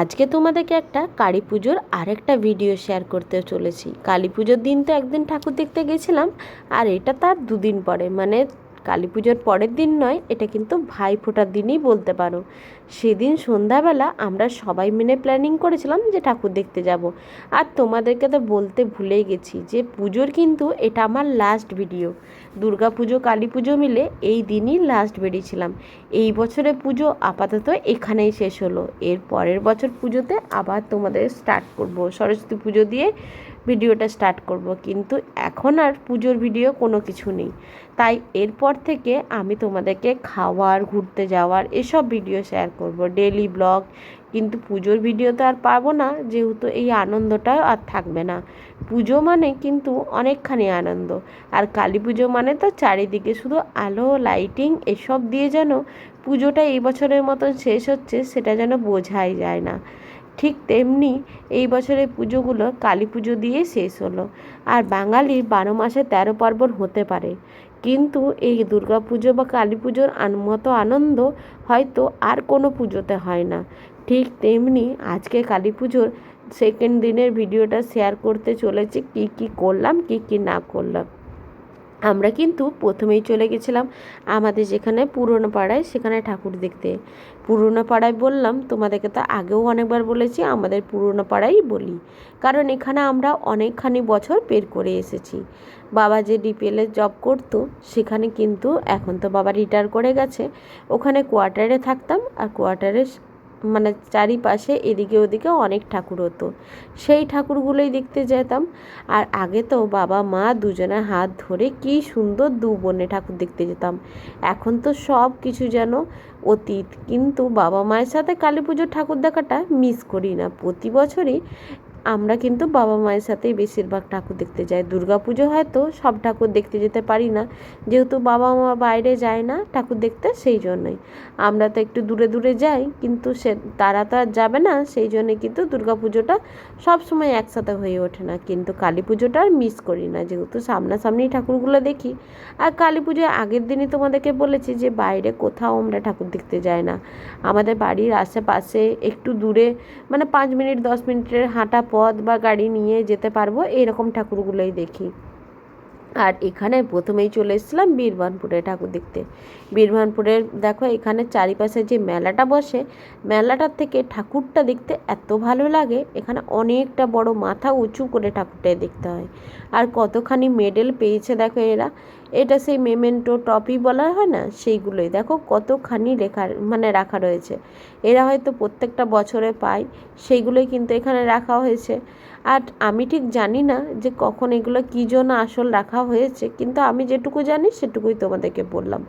আজকে তোমাদেরকে একটা কালী পুজোর আরেকটা ভিডিও শেয়ার করতে চলেছি। কালী পুজোর দিন তো একদিন ঠাকুর দেখতে গেছিলাম, আর এটা তার দুদিন পরে। মানে কালী পুজোর পরের দিন নয়, এটা কিন্তু ভাই ফোটার দিনই বলতে পারো। সেদিন সন্ধ্যাবেলা আমরা সবাই মিলে প্ল্যানিং করেছিলাম যে ঠাকুর দেখতে যাব। আর তোমাদেরকে তো বলতে ভুলেই গেছি যে পুজোর কিন্তু এটা আমার লাস্ট ভিডিও দুর্গা পুজো, কালী পুজো মিলে এই দিনই লাস্ট বেরিয়েছিলাম। এই বছরে পুজো আপাতত এখানেই শেষ হলো। এর পরের বছর পুজোতে আবার তোমাদের স্টার্ট করব। সরস্বতী পুজো দিয়ে ভিডিওটা স্টার্ট করব। কিন্তু এখন আর পুজোর ভিডিও কোনো কিছু নেই। তাই এরপর থেকে আমি তোমাদেরকে খাওয়ার, ঘুরতে যাওয়ার এসব ভিডিও শেয়ার করব। ডেলি ব্লগ কিন্তু পুজোর ভিডিও তো আর পাবো না, যেহেতু এই আনন্দটা আর থাকবে না। পুজো মানে কিন্তু অনেকখানি আনন্দ, আর কালী পুজো মানে তো চারিদিকে শুধু আলো লাইটিং এসব দিয়ে যেন পুজোটা এই বছরের মতন শেষ হচ্ছে সেটা যেন বোঝাই যায় না। ঠিক তেমনি এই বছরের পুজোগুলো কালী পুজো দিয়ে শেষ হলো, আর বাঙালির বারো মাসে তেরো পার্বণ হতে পারে। কিন্তু এই দুর্গা পুজো বা কালী পুজোর মতো আনন্দ হয়তো আর কোনো পুজোতে হয় না। ঠিক তেমনি আজকে কালী পুজোর সেকেন্ড দিনের ভিডিওটা শেয়ার করতে চলেছি, কি কি করলাম, কি কি না করলাম। আমরা কিন্তু প্রথমেই চলে গেছিলাম আমাদের যেখানে পুরনো পাড়ায়, সেখানে ঠাকুর দেখতে। পুরনো পাড়ায় বললাম, তোমাদেরকে তো আগেও অনেকবার বলেছি, আমাদের পুরনো পাড়াই বলি। কারণ এখানে আমরা অনেকখানি বছর বের করে এসেছি। বাবা যে ডিপিএলে জব করতো, সেখানে কিন্তু এখন তো বাবা রিটায়ার করে গেছে। ওখানে কোয়ার্টারে থাকতাম আর কোয়ার্টারে মানে চারিপাশে এদিকে ওদিকে অনেক ঠাকুর হতো। সেই ঠাকুরগুলোই দেখতে যেতাম। আর আগে তো বাবা মা দুজনে হাত ধরে কি সুন্দর দু বনে ঠাকুর দেখতে যেতাম। এখন তো সব কিছু যেন অতীত। কিন্তু বাবা মায়ের সাথে কালী পুজোর ঠাকুর দেখাটা মিস করি না। প্রতি বছরই আমরা কিন্তু বাবা মায়ের সাথেই বেশিরভাগ ঠাকুর দেখতে যাই। দুর্গা পুজো হয়তো সব ঠাকুর দেখতে যেতে পারি না। যেহেতু বাবা মা বাইরে যায় না ঠাকুর দেখতে, সেই জন্যই। আমরা তো একটু দূরে দূরে যাই, কিন্তু সে তারা তো আর যাবে না, সেই জন্য কিন্তু দুর্গা পুজোটা সবসময় একসাথে হয়ে ওঠে না। কিন্তু কালী পুজোটা আর মিস করি না, যেহেতু সামনাসামনি ঠাকুরগুলো দেখি। আর কালী পুজোর আগের দিনই তোমাদেরকে বলেছি যে বাইরে কোথাও আমরা ঠাকুর দেখতে যাই না। আমাদের বাড়ির আশেপাশে একটু দূরে মানে পাঁচ মিনিট, দশ মিনিটের হাঁটা পথ বা গাড়ি নিয়ে যেতে পারব এরকম ঠাকুরগুলোই দেখি। আর এখানে প্রথমেই চলে এসেছিলাম বীরবানপুরে ঠাকুর দেখতে। বীরবানপুরের দেখো, এখানে চারিপাশে যে মেলাটা বসে, মেলাটার থেকে ঠাকুরটা দেখতে এত ভালো লাগে। এখানে অনেকটা বড় মাথা উঁচু করে ঠাকুরটাই দেখতে হয়। আর কতখানি মেডেল পেয়েছে দেখো এরা। এটা সেই মেমেন্টো টপই বলা হয় না? সেইগুলোই। দেখো কতখানি লেখা মানে রাখা রয়েছে। এরা হয়তো প্রত্যেকটা বছরে পায়। সেইগুলোই কিন্তু এখানে রাখা হয়েছে। আর আমি ঠিক জানি না যে কখন এগুলো কী জন্য আসল রাখা হয়েছে, কিন্তু আমি যেটুকু জানি সেটুকুই তোমাদেরকে বললাম।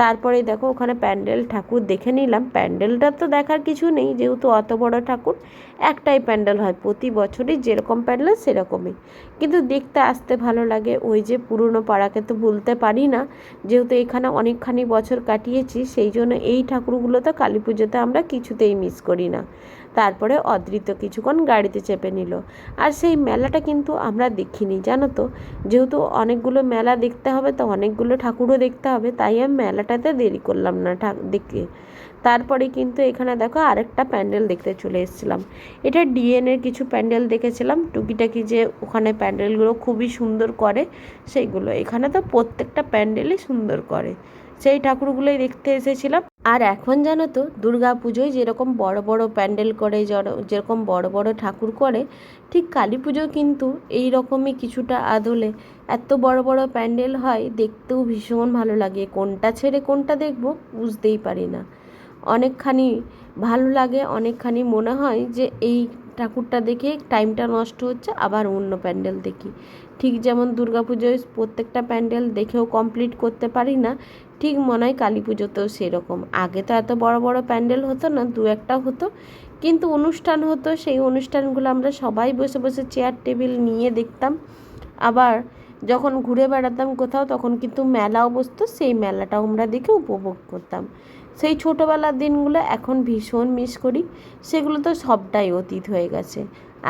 তারপরে দেখো ওখানে প্যান্ডেল ঠাকুর দেখে নিলাম। প্যান্ডেলটা তো দেখার কিছু নেই, যেহেতু অত বড় ঠাকুর, একটাই প্যান্ডেল হয় প্রতি বছরই যেরকম প্যান্ডেল সেরকমই। কিন্তু দেখতে আসতে ভালো লাগে, ওই যে পুরনো পাড়াকে তো ভুলতে পারি না, যেহেতু এখানে অনেকখানি বছর কাটিয়েছি, সেই জন্য এই ঠাকুরগুলো তো কালী পুজোতে আমরা কিছুতেই মিস করি না। তারপরে অদৃত কিছুক্ষণ গাড়িতে চেপে নিল। আর সেই মেলাটা কিন্তু আমরা দেখিনি, জানো তো? যেহেতু অনেকগুলো মেলা দেখতে হবে, তো অনেকগুলো ঠাকুরও দেখতে হবে, তাই আমি মেলাটাতে দেরি করলাম না দেখে। তারপরে কিন্তু এখানে দেখো আরেকটা প্যান্ডেল দেখতে চলে এসেছিলাম। এটা ডিএনের কিছু প্যান্ডেল দেখেছিলাম। টুকিটাকি যে ওখানে প্যান্ডেলগুলো খুবই সুন্দর করে, সেইগুলো। এখানে তো প্রত্যেকটা প্যান্ডেলই সুন্দর করে। সেই ঠাকুরগুলোই দেখতে এসেছিলাম। আর এখন জানো তো, দুর্গা পুজোয় যেরকম বড় বড় প্যান্ডেল করে যেরকম বড় বড় ঠাকুর করে, ঠিক কালী পুজো কিন্তু এই রকমই কিছুটা আদলে এত বড় বড় প্যান্ডেল হয়, দেখতেও ভীষণ ভালো লাগে। কোনটা ছেড়ে কোনটা দেখব বুঝতেই পারি না। অনেকখানি ভালো লাগে, অনেকখানি মনে হয় যে এই ঠাকুরটা দেখে টাইমটা নষ্ট হচ্ছে, আবার অন্য প্যান্ডেল দেখি। ঠিক যেমন পুজোয় প্রত্যেকটা প্যান্ডেল দেখেও কমপ্লিট করতে পারি না, ঠিক মনে হয় কালী পুজোতেও সেরকম। আগে তো এত বড় বড় প্যান্ডেল হতো না, দু একটা হতো, কিন্তু অনুষ্ঠান হতো, সেই অনুষ্ঠানগুলো আমরা সবাই বসে বসে চেয়ার টেবিল নিয়ে দেখতাম। আবার যখন ঘুরে বেড়াতাম কোথাও, তখন কিন্তু মেলাও বসতো, সেই মেলাটাও আমরা দেখে উপভোগ করতাম। সেই ছোটোবেলার দিনগুলো এখন ভীষণ মিস করি। সেগুলো তো সবটাই অতীত হয়ে গেছে।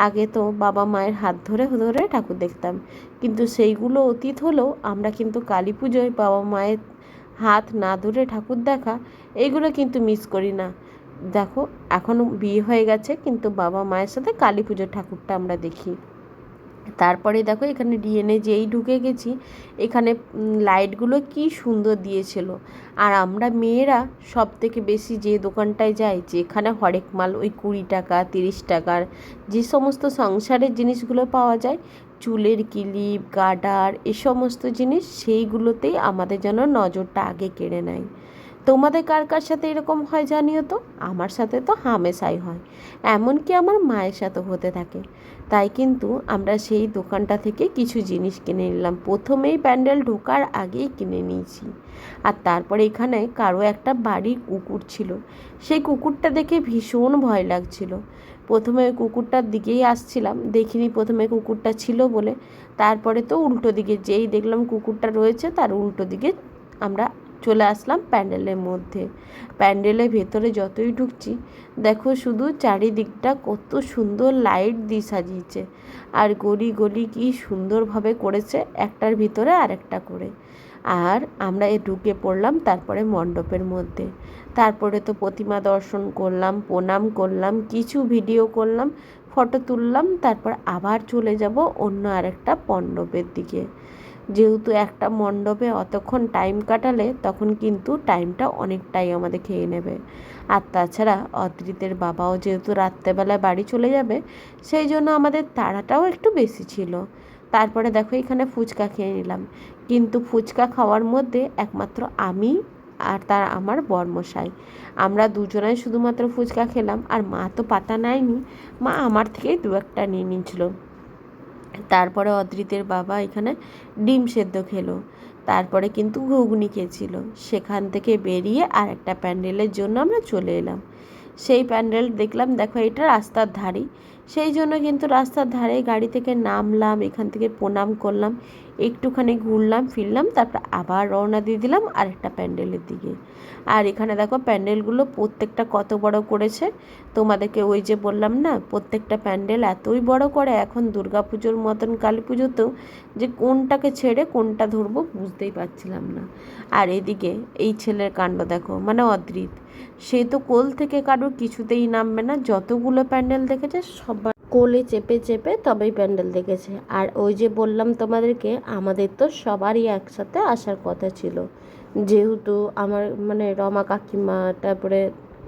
আগে তো বাবা মায়ের হাত ধরে ধরে ঠাকুর দেখতাম। কিন্তু সেইগুলো অতীত হলেও আমরা কিন্তু কালী পুজোয় বাবা মায়ের হাত না ধরে ঠাকুর দেখা এইগুলো কিন্তু মিস করি না। দেখো, এখনও বিয়ে হয়ে গেছে, কিন্তু বাবা মায়ের সাথে কালী পুজোর ঠাকুরটা আমরা দেখি। তারপরে দেখো এখানে ডিএনএ যেই ঢুকে গেছি, এখানে লাইটগুলো কি সুন্দর দিয়েছিল। আর আমরা মেয়েরা সব থেকে বেশি যে দোকানটায় যাই, যেখানে হরেক মাল ওই কুড়ি টাকা, তিরিশ টাকার যে সমস্ত সংসারের জিনিসগুলো পাওয়া যায়, চুলের কিলিপ গার্ডার এ সমস্ত জিনিস সেইগুলোতেই আমাদের যেন নজরটা আগে কেড়ে নেয়। তোমাদের কার কার সাথে এরকম হয় জানিও তো? আমার সাথে তো হামেশাই হয়। এমনকি আমার মায়ের সাথে হতে থাকে। তাই কিন্তু আমরা সেই দোকানটা থেকে কিছু জিনিস কিনে নিলাম। প্রথমেই প্যান্ডেল ঢোকার আগেই কিনে নিয়েছি। আর তারপরে এখানে কারও একটা বাড়ির কুকুর ছিল। সেই কুকুরটা দেখে ভীষণ ভয় লাগছিল। প্রথমে কুকুরটার দিকেই আসছিলাম। দেখিনি প্রথমে কুকুরটা ছিল বলে। তারপরে তো উল্টো দিকে যেই দেখলাম কুকুরটা রয়েছে, তার উল্টো দিকে আমরা চলে আসলাম প্যান্ডেলের মধ্যে। প্যান্ডেলের ভেতরে যতই ঢুকছি, দেখো শুধু চারিদিকটা কত সুন্দর লাইট দিয়ে সাজিয়েছে। আর গলি গলি কি সুন্দরভাবে করেছে, একটার ভিতরে আরেকটা করে। আর আমরা এ ঢুকে পড়লাম তারপরে মণ্ডপের মধ্যে। তারপরে তো প্রতিমা দর্শন করলাম, প্রণাম করলাম, কিছু ভিডিও করলাম, ফটো তুললাম, তারপর আবার চলে যাব অন্য আরেকটা মণ্ডপের দিকে। যেহেতু একটা মণ্ডপে অতক্ষণ টাইম কাটালে, তখন কিন্তু টাইমটা অনেকটাই আমাদের খেয়ে নেবে। আর তাছাড়া অদ্রিতের বাবাও যেহেতু রাত্রেবেলায় বাড়ি চলে যাবে, সেই জন্য আমাদের তাড়াটাও একটু বেশি ছিল। তারপরে দেখো এখানে ফুচকা খেয়ে নিলাম। কিন্তু ফুচকা খাওয়ার মধ্যে একমাত্র আমি আর তার আমার বর্মশাই। আমরা দুজনাই শুধুমাত্র ফুচকা খেলাম, আর মা তো পাতা নেয়নি। মা আমার থেকেই দু একটা নিয়ে নিয়েছিল। তারপরে অদ্রিতের বাবা এখানে ডিম সেদ্ধ খেলো। তারপরে কিন্তু ঘুগনি খেয়েছিল। সেখান থেকে বেরিয়ে আর একটা প্যান্ডেলের জন্য আমরা চলে এলাম। সেই প্যান্ডেল দেখলাম, দেখো এটা রাস্তার ধারেই সেই জন্য কিন্তু রাস্তার ধারে গাড়ি থেকে নামলাম, এখান থেকে প্রণাম করলাম। একটুখানি ঘুরলাম, ফিরলাম, তারপর আবার রওনা দিয়ে দিলাম আরেকটা প্যান্ডেলের দিকে। আর এখানে দেখো প্যান্ডেলগুলো প্রত্যেকটা কত বড় করেছে। তোমাদেরকে ওই যে বললাম না, প্রত্যেকটা প্যান্ডেল এতই বড় করে, এখন পুজোর মতন কালী পুজোতেও যে কোনটাকে ছেড়ে কোনটা ধরবো বুঝতেই পারছিলাম না। আর এদিকে এই ছেলের কাণ্ড দেখো মানে অদ্রিত। সে তো কোল থেকে কারোর কিছুতেই নামবে না, যতগুলো প্যান্ডেল দেখেছে সবার কোলে চেপে চেপে তবেই প্যান্ডেল দেখেছে। আর ওই যে বললাম তোমাদেরকে, আমাদের তো সবারই একসাথে আসার কথা ছিল। যেহেতু আমার মানে রমা কাকিমা, তারপরে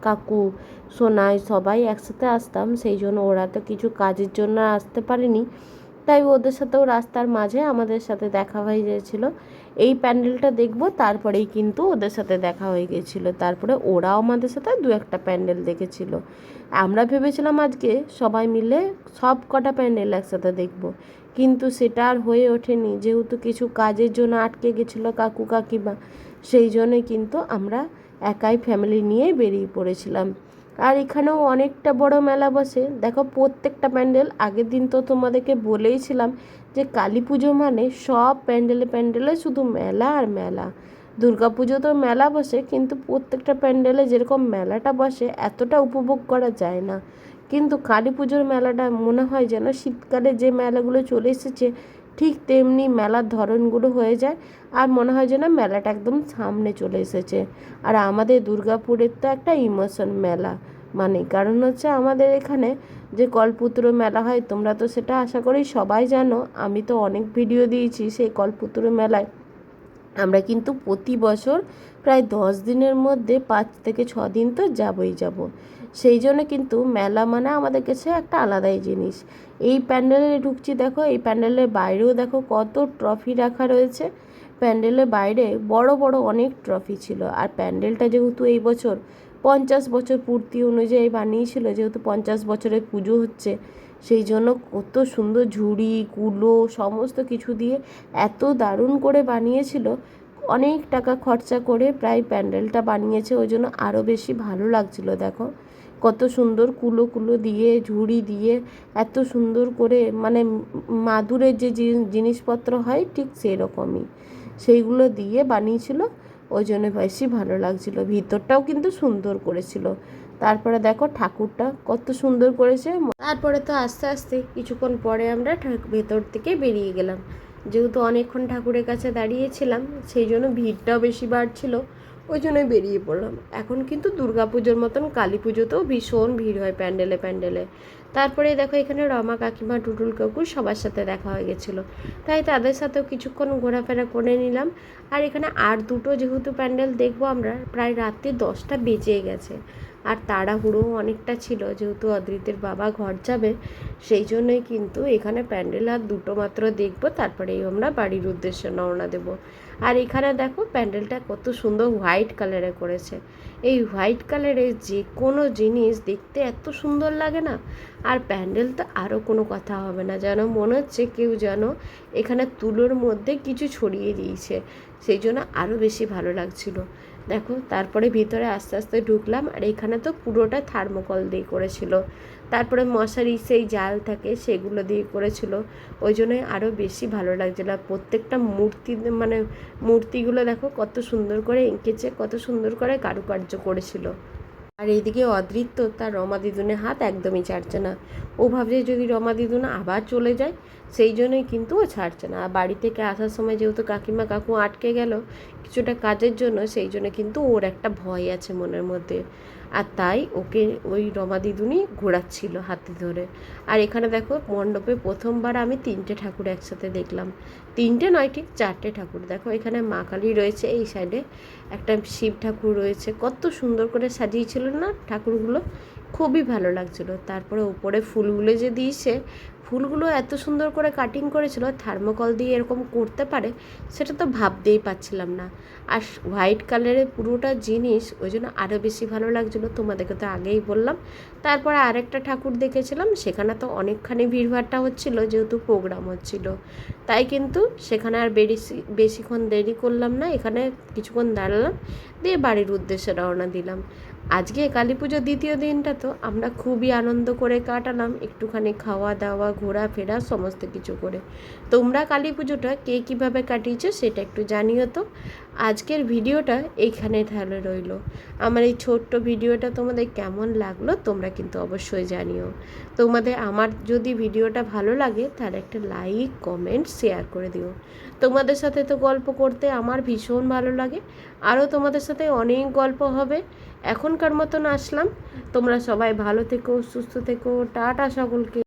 কাকু, সোনাই সবাই একসাথে আসতাম, সেই জন্য ওরা তো কিছু কাজের জন্য আসতে পারেনি। তাই ওদের সাথেও রাস্তার মাঝে আমাদের সাথে দেখা হয়ে গিয়েছিল। এই প্যান্ডেলটা দেখব, তারপরেই কিন্তু ওদের সাথে দেখা হয়ে গিয়েছিল। তারপরে ওরাও আমাদের সাথে দু একটা প্যান্ডেল দেখেছিল। আমরা ভেবেছিলাম আজকে সবাই মিলে সব কটা প্যান্ডেল একসাথে দেখব। কিন্তু সেটা আর হয়ে ওঠেনি। যেহেতু কিছু কাজের জন্য আটকে গেছিল কাকু কাকিমা, সেই জন্যই কিন্তু আমরা একাই ফ্যামিলি নিয়ে বেরিয়ে পড়েছিলাম। আর এখানেও অনেকটা বড় মেলা বসে। দেখো, প্রত্যেকটা প্যান্ডেল, আগের দিন তো তোমাদেরকে বলেইছিলাম যে কালী পুজো মানে সব প্যান্ডেলে প্যান্ডেলে শুধু মেলা আর মেলা। দুর্গা পুজো তো মেলা বসে, কিন্তু প্রত্যেকটা প্যান্ডেলে যেরকম মেলাটা বসে, এতটা উপভোগ করা যায় না। কিন্তু কালী পুজোর মেলাটা মনে হয় যেন শীতকালে যে মেলাগুলো চলে এসেছে ঠিক তেমনি মেলার ধরনগুলো হয়ে যায় আর মনে হয় যেন মেলাটা একদম সামনে চলে এসেছে। আর আমাদের দুর্গাপুরের তো একটা ইমোশন মেলা। মানে কারণ হচ্ছে আমাদের এখানে যে কলপুত্র মেলা হয়, তোমরা তো সেটা আশা করি সবাই জানো। আমি তো অনেক ভিডিও দিয়েছি সেই কলপুত্র মেলায়। আমরা কিন্তু প্রতি বছর প্রায় দশ দিনের মধ্যে পাঁচ থেকে ছ দিন তো যাবই যাব। সেই জন্য কিন্তু মেলা মানে আমাদের কাছে একটা আলাদাই জিনিস। এই প্যান্ডেলে ঢুকছি দেখো, এই প্যান্ডেলের বাইরেও দেখো কত ট্রফি রাখা রয়েছে। প্যান্ডেলের বাইরে বড় বড় অনেক ট্রফি ছিল। আর প্যান্ডেলটা যেহেতু এই বছর পঞ্চাশ বছর পূর্তি অনুযায়ী বানিয়েছিল, যেহেতু পঞ্চাশ বছরের পুজো হচ্ছে, সেই জন্য কত সুন্দর ঝুড়ি, কুলো, সমস্ত কিছু দিয়ে এত দারুণ করে বানিয়েছিল। অনেক টাকা খরচা করে প্রায় প্যান্ডেলটা বানিয়েছে, ওই জন্য আরও বেশি ভালো লাগছিল, দেখো। কত সুন্দর কুলো কুলো দিয়ে, ঝুড়ি দিয়ে, এত সুন্দর করে মানে মাদুরের যে জিনিসপত্র হয় ঠিক সেরকমই। সেইগুলো দিয়ে বানিয়েছিল, ওই জন্য বেশি ভালো লাগছিল। ভিতরটাও কিন্তু সুন্দর করেছিল। তারপরে দেখো ঠাকুরটা কত সুন্দর করেছে। তারপরে তো আস্তে আস্তে কিছুক্ষণ পরে আমরা ভেতর থেকে বেরিয়ে গেলাম। যেহেতু অনেকক্ষণ ঠাকুরের কাছে দাঁড়িয়েছিলাম, সেই জন্য ভিড়টাও বেশি বাড়ছিল, ওই জন্যই বেরিয়ে পড়লাম। এখন কিন্তু দুর্গা পুজোর মতন কালী পুজোতেও ভীষণ ভিড় হয় প্যান্ডেলে প্যান্ডেলে। তারপরে দেখো এখানে রমা কাকিমা, টুটুল কাকু সবার সাথে দেখা হয়ে গেছিল। তাই তাদের সাথেও কিছুক্ষণ ঘোরাফেরা করে নিলাম। আর এখানে আর দুটো যেহেতু প্যান্ডেল দেখব আমরা, প্রায় রাত্রি দশটা বেজে গেছে। আর তাড়াহুড়ো অনেকটা ছিল, যেহেতু অদ্রিতের বাবা ঘর যাবে, সেই জন্যই কিন্তু এখানে প্যান্ডেল আর দুটো মাত্র দেখব, তারপরেই আমরা বাড়ির উদ্দেশ্যে রওনা দেবো। আর এখানে দেখো প্যান্ডেলটা কত সুন্দর হোয়াইট কালারে করেছে। এই হোয়াইট কালারের যে কোনো জিনিস দেখতে এত সুন্দর লাগে না। আর প্যান্ডেল তো আরও কোনো কথা হবে না, যেন মনে হচ্ছে কেউ যেন এখানে তুলোর মধ্যে কিছু ছড়িয়ে দিয়েছে। সেই জন্য আরও বেশি ভালো লাগছিল। দেখো, তারপরে ভিতরে আস্তে আস্তে ঢুকলাম আর এখানে তো পুরোটা থার্মোকল দিয়ে করেছিল। তারপরে মশারি সেই জাল থাকে সেগুলো দিয়ে করেছিল। ওই জন্যই আরও বেশি ভালো লাগছিল। আর প্রত্যেকটা মূর্তি মানে মূর্তিগুলো দেখো কত সুন্দর করে এঁকেছে, কত সুন্দর করে কারুকার্য করেছিল। আর এইদিকে অদৃত্য তার রমা দিদুনের হাত একদমই ছাড়ছে না। ও ভাবছে যদি রমা দিদুন আবার চলে যায়, সেই জন্যই কিন্তু ও ছাড়ছে না। আর বাড়ি থেকে আসার সময় যেহেতু কাকিমা কাকু আটকে গেল কিছুটা কাজের জন্য, সেই জন্য কিন্তু ওর একটা ভয় আছে মনের মধ্যে। আর তাই ওকে ওই রমা দিদুনি ঘোরাচ্ছিল হাতে ধরে। আর এখানে দেখো মণ্ডপে প্রথমবার আমি তিনটে ঠাকুর একসাথে দেখলাম। তিনটে নয়, ঠিক চারটে ঠাকুর। দেখো এখানে মা কালী রয়েছে এই সাইডে একটা শিব ঠাকুর রয়েছে। কত সুন্দর করে সাজিয়েছিল না ঠাকুরগুলো? খুবই ভালো লাগছিল। তারপরে উপরে ফুলগুলো যে দিয়েছে, ফুলগুলো এত সুন্দর করে কাটিং করেছিল থার্মোকল দিয়ে এরকম করতে পারে, সেটা তো ভাবতেই পাচ্ছিলাম না। আর হোয়াইট কালারের পুরোটা জিনিস, ওই জন্য আরও বেশি ভালো লাগছিল, তোমাদেরকে তো আগেই বললাম। তারপরে আরেকটা ঠাকুর দেখেছিলাম, সেখানে তো অনেকখানি ভিড়ভাড়টা হচ্ছিল, যেহেতু প্রোগ্রাম হচ্ছিল। তাই কিন্তু সেখানে আর বেশি বেশিক্ষণ দেরি করলাম না, এখানে কিছুক্ষণ দাঁড়ালাম, দিয়ে বাড়ির উদ্দেশ্যে রওনা দিলাম। আজকে কালী পুজোর দ্বিতীয় দিনটা তো আমরা খুবই আনন্দ করে কাটালাম, একটুখানি খাওয়া দাওয়া, ঘোরাফেরা, সমস্ত কিছু করে। তোমরা কালী পুজোটা কে কীভাবে কাটিয়েছো সেটা একটু জানিও তো। আজকের ভিডিওটা এইখানে তাহলে রইল। আমার এই ছোট্ট ভিডিওটা তোমাদের কেমন লাগল তোমরা কিন্তু অবশ্যই জানিও। তোমাদের আমার যদি ভিডিওটা ভালো লাগে তাহলে একটা লাইক, কমেন্ট, শেয়ার করে দিও। তোমাদের সাথে তো গল্প করতে আমার ভীষণ ভালো লাগে। আরও তোমাদের সাথে অনেক গল্প হবে। এখনকার মতন আসলাম। তোমরা সবাই ভালো থেকো সুস্থ থেকো। টাটা সকলকে।